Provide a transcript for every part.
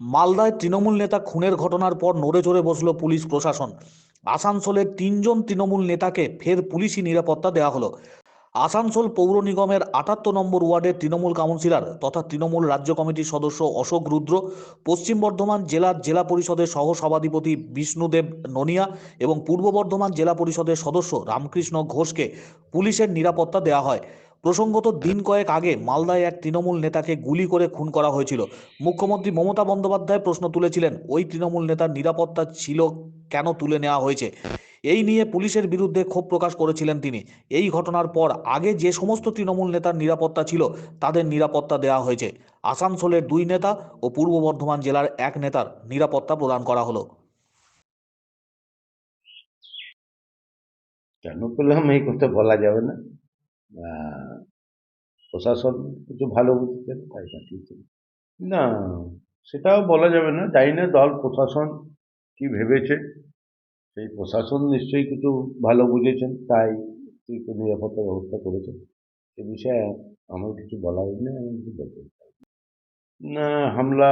মালদায় তৃণমূল নেতা খুনের ঘটনার পর নড়ে চড়ে বসল পুলিশ প্রশাসন। আসানসোলের তিনজন তৃণমূল নেতাকে ফের পুলিশি নিরাপত্তা দেওয়া হলো। আসানসোল পৌর নিগমের আটাত্তর নম্বর ওয়ার্ডের তৃণমূল কাউন্সিলর তথা তৃণমূল রাজ্য কমিটির সদস্য অশোক রুদ্র, পশ্চিম বর্ধমান জেলার জেলা পরিষদের সহ সভাধিপতি বিষ্ণুদেব ননিয়া এবং পূর্ব বর্ধমান জেলা পরিষদের সদস্য রামকৃষ্ণ ঘোষকে পুলিশের নিরাপত্তা দেওয়া হয়। প্রসঙ্গত দিন কয়েক আগে মালদায় এক তৃণমূল নেতাকে গুলি করে খুন করা হয়েছিল। মুখ্যমন্ত্রী মমতা বন্দ্যোপাধ্যায় প্রশ্ন তুলেছিলেন, ওই তৃণমূল নেতার নিরাপত্তা ছিল কেন তুলে নেওয়া হয়েছে? এই নিয়ে পুলিশের বিরুদ্ধে ক্ষোভ প্রকাশ করেছিলেন তিনি। এই ঘটনার পর আগে যে সমস্ত তৃণমূল নেতার নিরাপত্তা ছিল, তাদের নিরাপত্তা দেওয়া হয়েছে। আসানসোলের দুই নেতা ও পূর্ব বর্ধমান জেলার এক নেতার নিরাপত্তা প্রদান করা হলো। কেন পেলাম এই কথা বলা যাবে না। প্রশাসন কিছু ভালো বুঝতেন তাই পাঠিয়েছেন না, সেটাও বলা যাবে না, জানি না দল, প্রশাসন কি ভেবেছে। সেই প্রশাসন নিশ্চয়ই কিছু ভালো বুঝেছেন, তাই কিছু নিরাপত্তা ব্যবস্থা করেছেন। এ বিষয়ে আমার কিছু বলা হয়নি আমি কিছু বলতে না। হামলা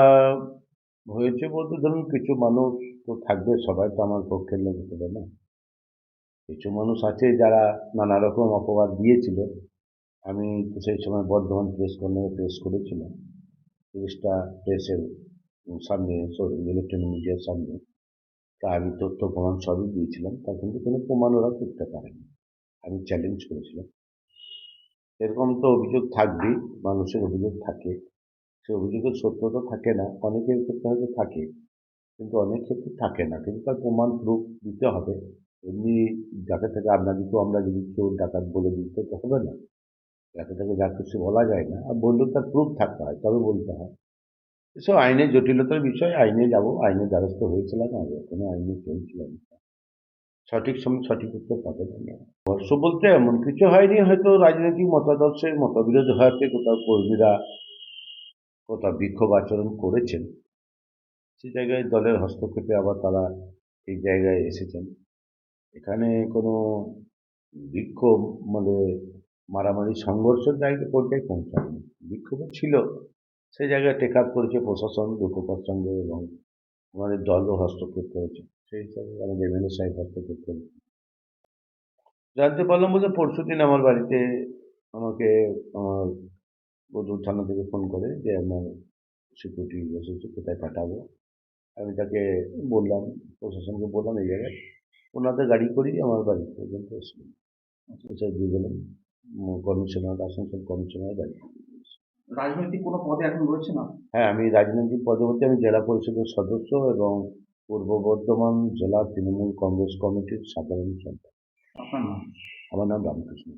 হয়েছে বলতে ধরুন, কিছু মানুষ তো থাকবে, সবাই তো আমার পক্ষের লোক পারে না। কিছু মানুষ আছে যারা নানা রকম অপবাদ দিয়েছিল। আমি সেই সময় বর্ধমান প্রেস কর্নারে প্রেস করেছিলাম। তিরিশটা প্রেসের সামনে ইলেকট্রনিক মিডিয়ার সামনে তা আমি তথ্য প্রমাণ সবই দিয়েছিলাম। তা কিন্তু কোনো প্রমাণ ওরা করতে পারেনি। আমি চ্যালেঞ্জ করেছিলাম। এরকম তো অভিযোগ থাকবেই, মানুষের অভিযোগ থাকে। সে অভিযোগের সত্যতা থাকে না, অনেকের ক্ষেত্রে হয়তো থাকে। কিন্তু অনেক ক্ষেত্রে থাকে না। কিন্তু তার প্রমাণ প্রুফ দিতে হবে। এমনি যাকে থেকে আপনাদেরকেও আমরা যদি চোর ডাকাত বলে দিতে তো হবে না। যাকে থেকে যা কিছু বলা যায় না। আর বললেও তার প্রুফ থাকতে হয়, তবে বলতে হয়। এসব আইনের জটিলতার বিষয়, আইনে যাব আইনের দ্বারস্থ হয়েছিলাম, আর এখনও আইনে চলছিলাম। সঠিক সময় সঠিক উত্তর পাবেন না। বর্ষ বলতে এমন কিছু হয়নি, হয়তো রাজনৈতিক মতাদর্শের মতবিরোধ হয়েছে কোথাও কর্মীরা কোথাও বিক্ষোভ আচরণ করেছেন। সে জায়গায় দলের হস্তক্ষেপে আবার তারা এই জায়গায় এসেছেন। এখানে কোনো বিক্ষোভ মানে মারামারি সংঘর্ষের জায়গায় পর্যায়ে পৌঁছায়নি। বিক্ষোভ ছিল। সেই জায়গায় টেক আপ করেছে প্রশাসন দুঃখতার সঙ্গে এবং আমাদের দলও হস্তক্ষেপ করেছে। সেই হিসাবে আমাদের এমএলএ সাহেব হস্তক্ষেপ করেছে। জানতে পারলাম বলতে পরশু দিন আমার বাড়িতে আমাকে, আমার বদুর থানা থেকে ফোন করে যে আমার সিকিউরিটি এসেছে কোথায় পাঠাবো? আমি তাকে বললাম, প্রশাসনকে বললাম এই জায়গায়। ওনাদের গাড়ি করেই আমার বাড়ি পর্যন্ত এসেছিলেন এসে দিয়ে কমিশনার আসানসোল কমিশনার গাড়ি রাজনৈতিক কোনো পদে এখন রয়েছে না? হ্যাঁ আমি রাজনৈতিক পদে বলতে আমি জেলা পরিষদের সদস্য এবং পূর্ব বর্ধমান জেলা তৃণমূল কংগ্রেস কমিটির সাধারণ সম্পাদক। আপনার নাম? আমার নাম রামকৃষ্ণ।